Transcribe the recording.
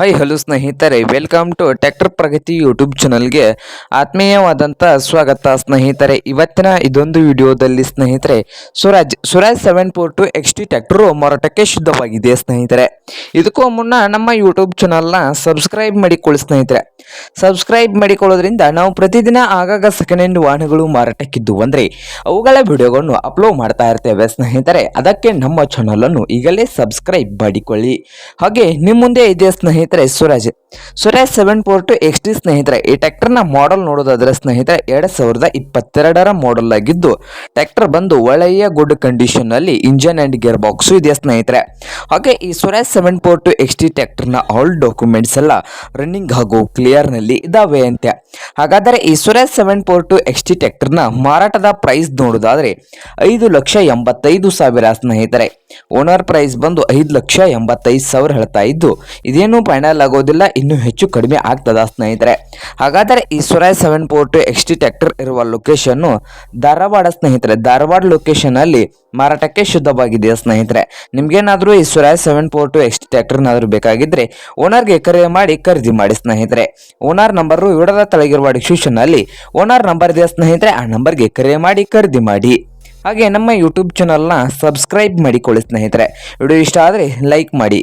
Hi hello ಸ್ನೇಹಿತರೆ welcome to tractor Pragati YouTube ಚಾನಲ್ಗೆ ಆತ್ಮೀಯವಾದಂಥ ಸ್ವಾಗತ ಸ್ನೇಹಿತರೆ. ಇವತ್ತಿನ ಇದೊಂದು ವಿಡಿಯೋದಲ್ಲಿ ಸ್ನೇಹಿತರೆ Swaraj Swaraj seven four two X T tractor ಮಾರಾಟಕ್ಕೆ ಶುದ್ಧವಾಗಿದೆ ಸ್ನೇಹಿತರೆ. ಇದಕ್ಕೂ ಮುನ್ನ ನಮ್ಮ ಯೂಟ್ಯೂಬ್ ಚಾನಲ್ನ ಸಬ್ಸ್ಕ್ರೈಬ್ ಮಾಡಿಕೊಳ್ಳಿ ಸ್ನೇಹಿತರೆ. ಸಬ್ಸ್ಕ್ರೈಬ್ ಮಾಡಿಕೊಳ್ಳೋದ್ರಿಂದ ನಾವು ಪ್ರತಿದಿನ ಆಗಾಗ ಸೆಕೆಂಡ್ ಹ್ಯಾಂಡ್ ವಾಹನಗಳು ಮಾರಾಟಕ್ಕಿದ್ದು ಅಂದರೆ, ಅವುಗಳ ವಿಡಿಯೋಗಳನ್ನು ಅಪ್ಲೋಡ್ ಮಾಡ್ತಾ ಇರ್ತೇವೆ ಸ್ನೇಹಿತರೆ. ಅದಕ್ಕೆ ನಮ್ಮ ಚಾನಲನ್ನು ಈಗಲೇ ಸಬ್ಸ್ಕ್ರೈಬ್ ಮಾಡಿಕೊಳ್ಳಿ. ಹಾಗೆ ನಿಮ್ಮ ಮುಂದೆ ಇದೆ ಸ್ನೇಹಿತರೆ Swaraj Swaraj seven four two X T ಸ್ನೇಹಿತರೆ, ಈ ಟ್ರ್ಯಾಕ್ಟರ್ನ ಮಾಡೆಲ್ ನೋಡೋದಾದ್ರೆ ಸ್ನೇಹಿತರೆ, ಎರಡು ಸಾವಿರದ ಇಪ್ಪತ್ತೆರಡರ ಮಾಡೆಲ್ ಆಗಿದ್ದು ಟ್ರ್ಯಾಕ್ಟರ್ ಬಂದು ಒಳ್ಳೆಯ ಗುಡ್ ಕಂಡೀಷನ್ ಅಲ್ಲಿ ಇಂಜನ್ ಅಂಡ್ ಗೇರ್ ಬಾಕ್ಸು ಇದೆ ಸ್ನೇಹಿತರೆ. ಹಾಗೆ ಈ Swaraj seven four two X T ನ ಆಲ್ ಡಾಕ್ಯುಮೆಂಟ್ಸ್ ಎಲ್ಲ ರನ್ನಿಂಗ್ ಹಾಗೂ ಕ್ಲಿಯರ್ನಲ್ಲಿ ಇದಾವೆ ಅಂತೆ. ಹಾಗಾದರೆ ಈ Swaraj seven four two X T ನ ಮಾರಾಟದ ಪ್ರೈಸ್ ನೋಡೋದಾದ್ರೆ ಐದು ಲಕ್ಷ ಎಂಬತ್ತೈದು ಸಾವಿರ ಸ್ನೇಹಿತರೆ. ಓನರ್ ಪ್ರೈಸ್ ಬಂದು ಐದು ಲಕ್ಷ ಎಂಬತ್ತೈದು ಸಾವಿರ ಹೇಳ್ತಾ ಇದ್ದು, ಇದೇನು ಫೈನಲ್ ಆಗೋದಿಲ್ಲ, ಇನ್ನೂ ಹೆಚ್ಚು ಕಡಿಮೆ ಆಗ್ತದ ಸ್ನೇಹಿತರೆ. ಹಾಗಾದರೆ ಈ Swaraj seven four two X T tractor ಇರುವ ಲೊಕೇಶನ್ನು ಧಾರವಾಡ ಸ್ನೇಹಿತರೆ. ಧಾರವಾಡ ಲೊಕೇಶನಲ್ಲಿ ಮಾರಾಟಕ್ಕೆ ಶುದ್ಧವಾಗಿದೆ ಸ್ನೇಹಿತರೆ? ನಿಮಗೇನಾದರೂ ಈ Swaraj seven four two X T ಟ್ಯಾಕ್ಟರ್ನಾದರೂ ಬೇಕಾಗಿದ್ದರೆ ಓನರ್ಗೆ ಕರೆ ಮಾಡಿ ಖರೀದಿ ಮಾಡಿ ಸ್ನೇಹಿತರೆ. ಓನರ್ ನಂಬರು ವಿಡದ ತಳಗಿರುವ ಡಿಸ್ಕ್ರಿಪ್ಷನ್ ಅಲ್ಲಿ ಓನರ್ ನಂಬರ್ ಇದೆ ಸ್ನೇಹಿತರೆ? ಆ ನಂಬರ್ಗೆ ಕರೆ ಮಾಡಿ, ಖರೀದಿ ಮಾಡಿ. ಹಾಗೆ ನಮ್ಮ ಯೂಟ್ಯೂಬ್ ಚಾನಲ್ನ ಸಬ್ಸ್ಕ್ರೈಬ್ ಮಾಡಿಕೊಳ್ಳಿ ಸ್ನೇಹಿತರೆ. ವಿಡಿಯೋ ಇಷ್ಟ ಆದರೆ ಲೈಕ್ ಮಾಡಿ.